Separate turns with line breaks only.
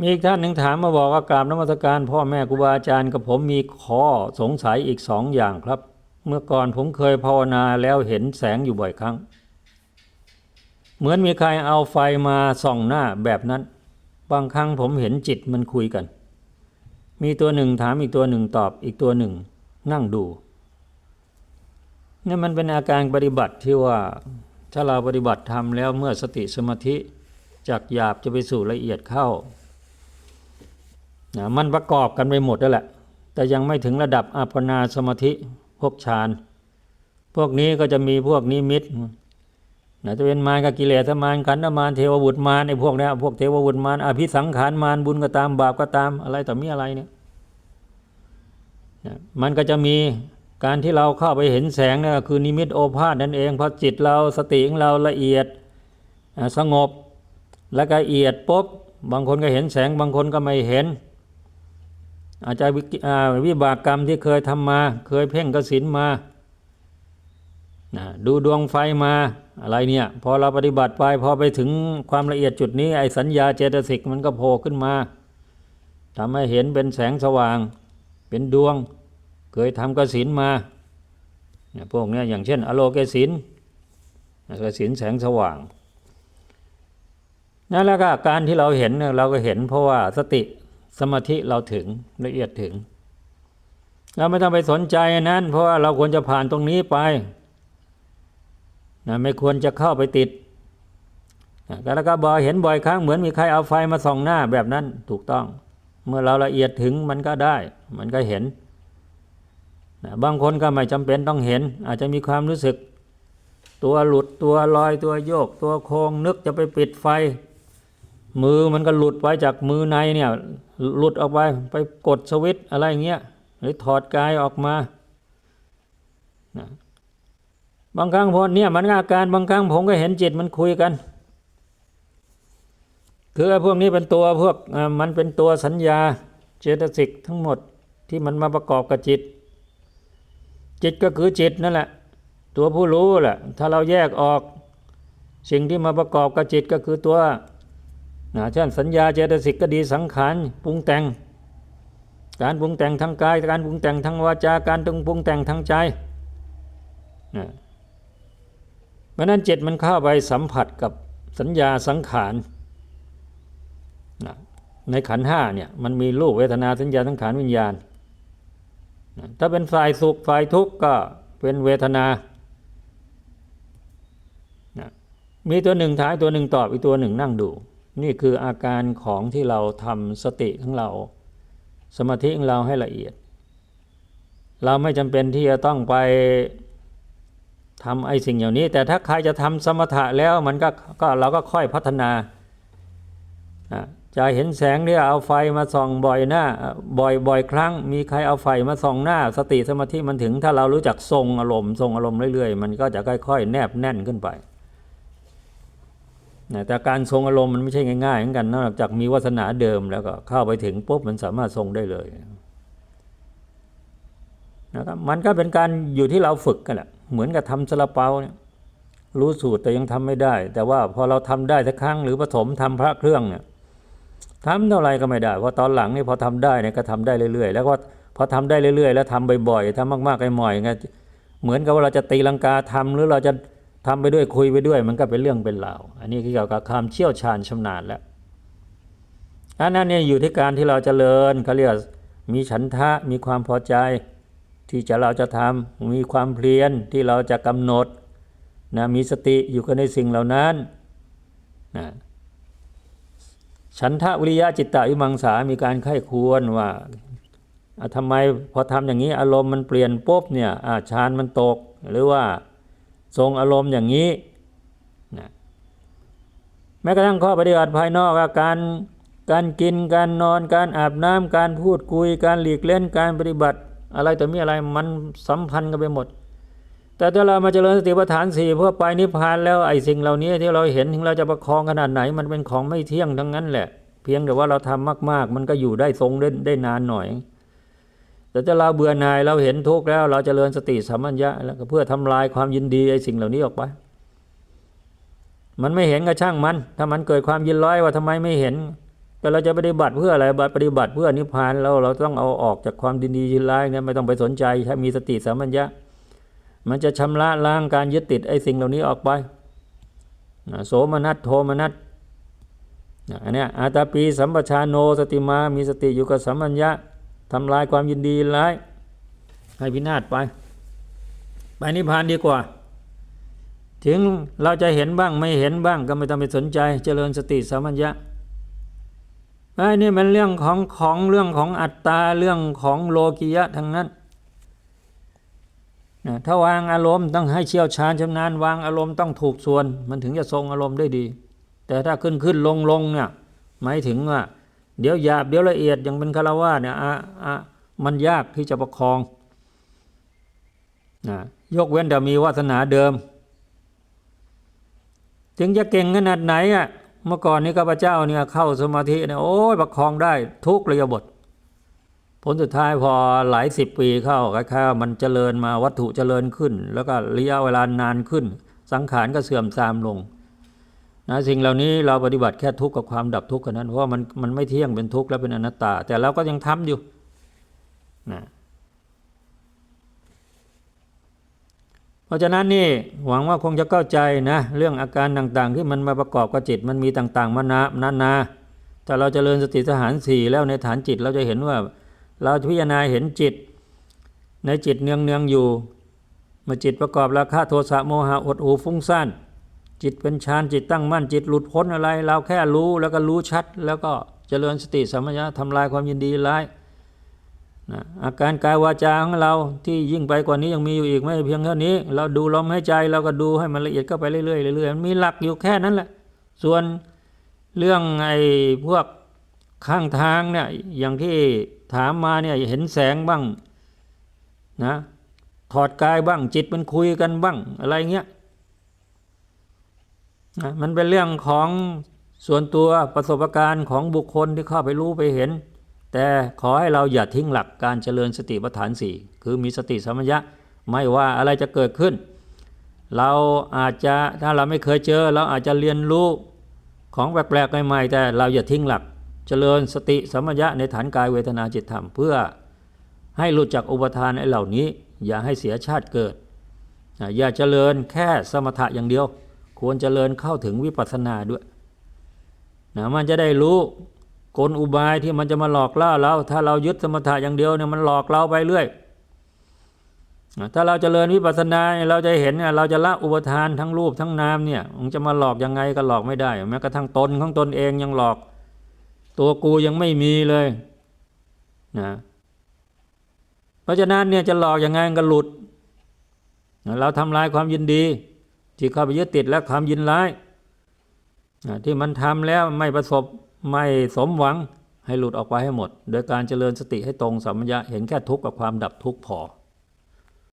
มีอีกท่านหนึ่งถามมาบอกว่ากราบนมัสการพ่อแม่ครูบาอาจารย์กับผมมีข้อสงสัยอีกสองอย่างครับ เมื่อก่อนผมเคยภาวนาแล้วเห็นแสงอยู่บ่อยครั้ง เหมือนมีใครเอาไฟมาส่องหน้าแบบนั้น บางครั้งผมเห็นจิตมันคุยกัน มีตัวหนึ่งถามอีกตัวหนึ่งตอบอีกตัวหนึ่ง นั่งดูนี่มันเป็นอาการปฏิบัติที่ว่าถ้าเราปฏิบัติทำแล้วเมื่อสติสมาธิจากหยาบจะไปสู่ละเอียดเข้า นะมันประกอบกันไปหมดแล้วแหละ แต่ยังไม่ถึงระดับอัปปนาสมาธิพวกฌานพวกนี้ก็จะมีพวกนิมิตนะจะเป็นมารกับกิเลสมารขันธมารเทวบุตรมารในพวกนี้พวกเทวบุตรมารอภิสังขารมารบุญก็ตามบาปก็ตามอะไรต่อมีอะไรเนี่ยนะมันก็จะมีการที่เราเข้าไปเห็นแสงนี่คือนิมิตโอภาษนั่นเองเพราะจิตเราสติของเราละเอียดสงบแล้วละเอียดปุ๊บบางคนก็เห็นแสงบางคนก็ไม่เห็น อาจจะวิอ่าวิบากกรรมที่เคยทำมา เคยเพ่งกสินมาดูดวงไฟมาอะไรเนี่ยพอเราปฏิบัติไปพอไปถึงความละเอียดจุดนี้ไอ้สัญญาเจตสิกมันก็โผล่ขึ้นมาทำให้เห็นเป็นแสงสว่าง เป็นดวง เคยทำกสินมาพวกนี้อย่างเช่น อโลเกสินกสินแสงสว่างนั่นแล้วก็การที่เราเห็นเราก็เห็นเพราะว่าสติ สมาธิเราถึงละเอียดถึง เราไม่ต้องไปสนใจนั้น เพราะว่าเราควรจะผ่านตรงนี้ไปนะไม่ควรจะเข้าไปติดนะแล้วก็บอเห็นบ่อยครั้งเหมือนมีใครเอาไฟมาส่องหน้าแบบนั้นถูกต้อง เมื่อเราละเอียดถึงมันก็ได้ มันก็เห็นนะบางคนก็ไม่จำเป็นต้องเห็น อาจจะมีความรู้สึก ตัวหลุดตัวลอยตัวโยก ตัวโค้งนึกจะไปปิดไฟ มือมันก็หลุดไปจากมือในเนี่ย หลุดออกไปไปกดสวิตอะไรเงี้ยหรือถอดกายออกมานะบางครั้งพอเนี่ยมันอาการบางครั้งผมก็เห็นจิตมันคุยกัน คือพวกนี้เป็นตัวพวกมันเป็นตัวสัญญาเจตสิกทั้งหมดที่มันมาประกอบกับจิต จิตก็คือจิตนั่นแหละ ตัวผู้รู้แหละถ้าเราแยกออกสิ่งที่มาประกอบกับจิตก็คือตัว นะเช่นสัญญาเจตสิกก็ดีสังขารปรุงแต่ง การปรุงแต่งทางกาย การปรุงแต่งทางวาจาการปรุงแต่งทางใจนะเพราะนั้นเจิตมันเข้าไปสัมผัสกับสัญญาสังขารนะในขันห้าเนี่ยมันมีรูปเวทนาสัญญาสังขารวิญญาณนะถ้าเป็นฝ่ายสุขฝ่ายทุกข์ก็เป็นเวทนานะมีตัวหนึ่งท้ายตัวหนึ่งตอบอีกตัวหนึ่งนั่งดู นี่คืออาการของที่เราทำสติของเรา สมาธิของเราให้ละเอียด เราไม่จำเป็นที่จะต้องไปทำไอ้สิ่งอย่างนี้ แต่ถ้าใครจะทำสมถะแล้วมันก็ก็เราก็ค่อยพัฒนาจะเห็นแสงเนี่ยเอาไฟมาส่องบ่อยหน้าบ่อยบ่อยครั้ง มีใครเอาไฟมาส่องหน้า สติสมาธิมันถึงถ้าเรารู้จักทรงอารมณ์ทรงอารมณ์เรื่อยๆ มันก็จะค่อย ๆ แนบแน่นขึ้นไป แต่การทรงอารมณ์มันไม่ใช่ง่ายๆเหมือนกันนอกจากมีวาสนาเดิมแล้วก็เข้าไปถึงปุ๊บมันสามารถทรงได้เลยนะครับมันก็เป็นการอยู่ที่เราฝึกกันแหละเหมือนกับทำซาลาเปาเนี่ยรู้สูตรแต่ยังทำไม่ได้ แต่ว่าพอเราทำได้สักครั้งหรือผสมทำพระเครื่องเนี่ยทำเท่าไรก็ไม่ได้เพอตอนหลังนี่พอทำได้เนี่ยก็ทำได้เรื่อยๆ แล้วก็พอทำได้เรื่อยๆ แล้วทำบ่อยๆทำมากๆไอ้หม่อยไงเหมือนกับว่าเราจะตีลังกาทำหรือเราจะ ทำไปด้วยคุยไปด้วย มันก็เป็นเรื่องเป็นราว อันนี้เกี่ยวกับความเชี่ยวชาญชำนาญแล้วอันนั้นเนี่ยอยู่ที่การที่เราจเจริญเขาเรียกมีฉันทะมีความพอใจ ที่จะเราจะทำมีความเพียรที่เราจะกำหนดนะมีสติอยู่กันในสิ่งเหล่านั้นนะฉันทะวิริยะจิตตะวิมังสา มีการไข้ควรว่าอะทำไมพอทำอย่างนี้อารมณ์มันเปลี่ยนปุ๊บเนี่ยอะฌานมันตกหรือว่า ทรงอารมณ์อย่างนี้นะแม้กระทั่งข้อปฏิบัติภายนอกว่าการการกินการนอนการอาบน้ำการพูดคุยการหลีกเล่นการปฏิบัติ อะไรแต่มีอะไรมันสัมพันธ์กันไปหมด แต่ถ้าเรามาเจริญสติปัฏฐานสี่เพื่อไปนิพพานแล้วไอ้สิ่งเหล่านี้ที่เราเห็นถึงเราจะประคองขนาดไหน มันเป็นของไม่เที่ยงทั้งนั้นแหละ เพียงแต่ว่าเราทำมาก ๆ มันก็อยู่ได้ทรงได้ได้นานหน่อย แต่ถ้าเราเบื่อหน่ายเราเห็นทุกข์แล้ว เราจเจริญสติสัมปัญญะแล้วก็เพื่อทำลายความยินดีไอ้สิ่งเหล่านี้ออกไป มันไม่เห็นก็ช่างมัน ถ้ามันเกิดความยินร้อยว่าทำไมไม่เห็น แต่เราจะปฏิบัติเพื่ออะไรบัติปฏิบัติเพื่อนิพพานเราเราต้องเอาออกจากความดีดีที่ร้ายเนี่ยไม่ต้องไปสนใจถ้ามีสติสัมปัญญะ มันจะชำระล้างการยึดติดไอ้สิ่งเหล่านี้ออกไปโสมนัสโทมนัสอันนี้อาตาปีสัมปชานโนสติมา มีสติอยู่กับสัมปัญญะ ทำลายความยินดีร้าย ให้พินาศไป ไปนิพพานดีกว่า ถึงเราจะเห็นบ้างไม่เห็นบ้างก็ไม่ต้องไปสนใจ เจริญสติสัมปัญญะไอ้นี่มันเรื่องของของเรื่องของอัตตาเรื่องของโลกิยะทั้งนั้นนะถ้าวางอารมณ์ต้องให้เชี่ยวชาญชำนาญวางอารมณ์ต้องถูกส่วน มันถึงจะทรงอารมณ์ได้ดี แต่ถ้าขึ้นขึ้นลงลงเนี่ยหมายถึงว่า เดี๋ยวหยาบเดี๋ยวละเอียดอย่างเป็นคารวะเนี่ยอะอะมันยากที่จะประคองนะยกเว้นแต่มีวาสนาเดิม ถึงจะเก่งขนาดไหนอะเมื่อก่อนนี้ข้าพเจ้าเนี่ยเข้าสมาธิเนี่ยโอ้ยประคองได้ทุกระยะบท ผลสุดท้ายพอหลายสิบปีเข้าคล้ายๆมันเจริญมาวัตถุเจริญขึ้น แล้วก็ระยะเวลานานขึ้น สังขารก็เสื่อมทรามลง นะสิ่งเหล่านี้เราปฏิบัติแค่ทุกข์กับความดับทุกข์กันนั้นเพราะมันมันไม่เที่ยงเป็นทุกข์และเป็นอนัตตา แต่เราก็ยังทำอยู่นะเพราะฉะนั้นนี่หวังว่าคงจะเข้าใจนะเรื่องอาการต่างๆ ที่มันมาประกอบกับจิตมันมีต่างๆมานานานาถ้าเราจเจริญสติสถานสี่แล้วในฐานจิตเราจะเห็นว่า เราพิจารณาเห็นจิต ในจิตเนืองเนืองๆอยู่เมื่อจิตประกอบราคะโทสะโมหะอดหูฟุ้งซ่าน จิตเป็นฌานจิตตั้งมั่นจิตหลุดพ้นอะไร เราแค่รู้แล้วก็รู้ชัด แล้วก็เจริญสติสัมปชัญญะทำลายความยินดีร้ายนะอาการกายวาจาของเราที่ยิ่งไปกว่านี้ยังมีอยู่อีกไม่เพียงเท่านี้ เราดูลมหายใจเราก็ดูให้มันละเอียดเข้าไปเรื่อยๆเรื่อยๆมันมีหลักอยู่แค่นั้นแหละ ส่วนเรื่องไอ้พวกข้างทางเนี่ยอย่างที่ถามมาเนี่ยเห็นแสงบ้างนะถอดกายบ้างจิตมันคุยกันบ้างอะไรเงี้ย มันเป็นเรื่องของส่วนตัวประสบการณ์ของบุคคลที่เข้าไปรู้ไปเห็น แต่ขอให้เราอย่าทิ้งหลักการเจริญสติปัฏฐานสี่คือมีสติสัมปชัญญะไม่ว่าอะไรจะเกิดขึ้น เราอาจจะถ้าเราไม่เคยเจอ เราอาจจะเรียนรู้ของแปลกๆใหม่ๆแต่เราอย่าทิ้งหลักเจริญสติสัมปชัญญะในฐานกายเวทนาจิตธรรมเพื่อให้หลุดจากอุปทานไอ้เหล่านี้ อย่าให้เสียชาติเกิด อย่าเจริญแค่สมถะอย่างเดียว ควรเจริญเข้าถึงวิปัสสนาด้วยนะมันจะได้รู้กลอุบายที่มันจะมาหลอกล่าเรา ถ้าเรายึดสมถะอย่างเดียวเนี่ยมันหลอกเราไปเรื่อยถ้าเราจเจริญวิปัสสนาเราจะเห็นเนี่ยเราจะละอุปทานทั้งรูปทั้งนามเนี่ยมันจะมาหลอกยังไงก็หลอกไม่ได้ แม้กระทั่งตนของตนเองยังหลอก ตัวกูยังไม่มีเลยนะเพราะฉะนั้นเนี่ยจะหลอกยังไงก็หลุด เราทำลายความยินดี ที่เข้าไปยึดติดและความยินร้ายที่มันทำแล้วไม่ประสบไม่สมหวังให้หลุดออกไปให้หมด โดยการเจริญสติให้ตรงสัมมัญญะเห็นแค่ทุกข์กับความดับทุกข์พอ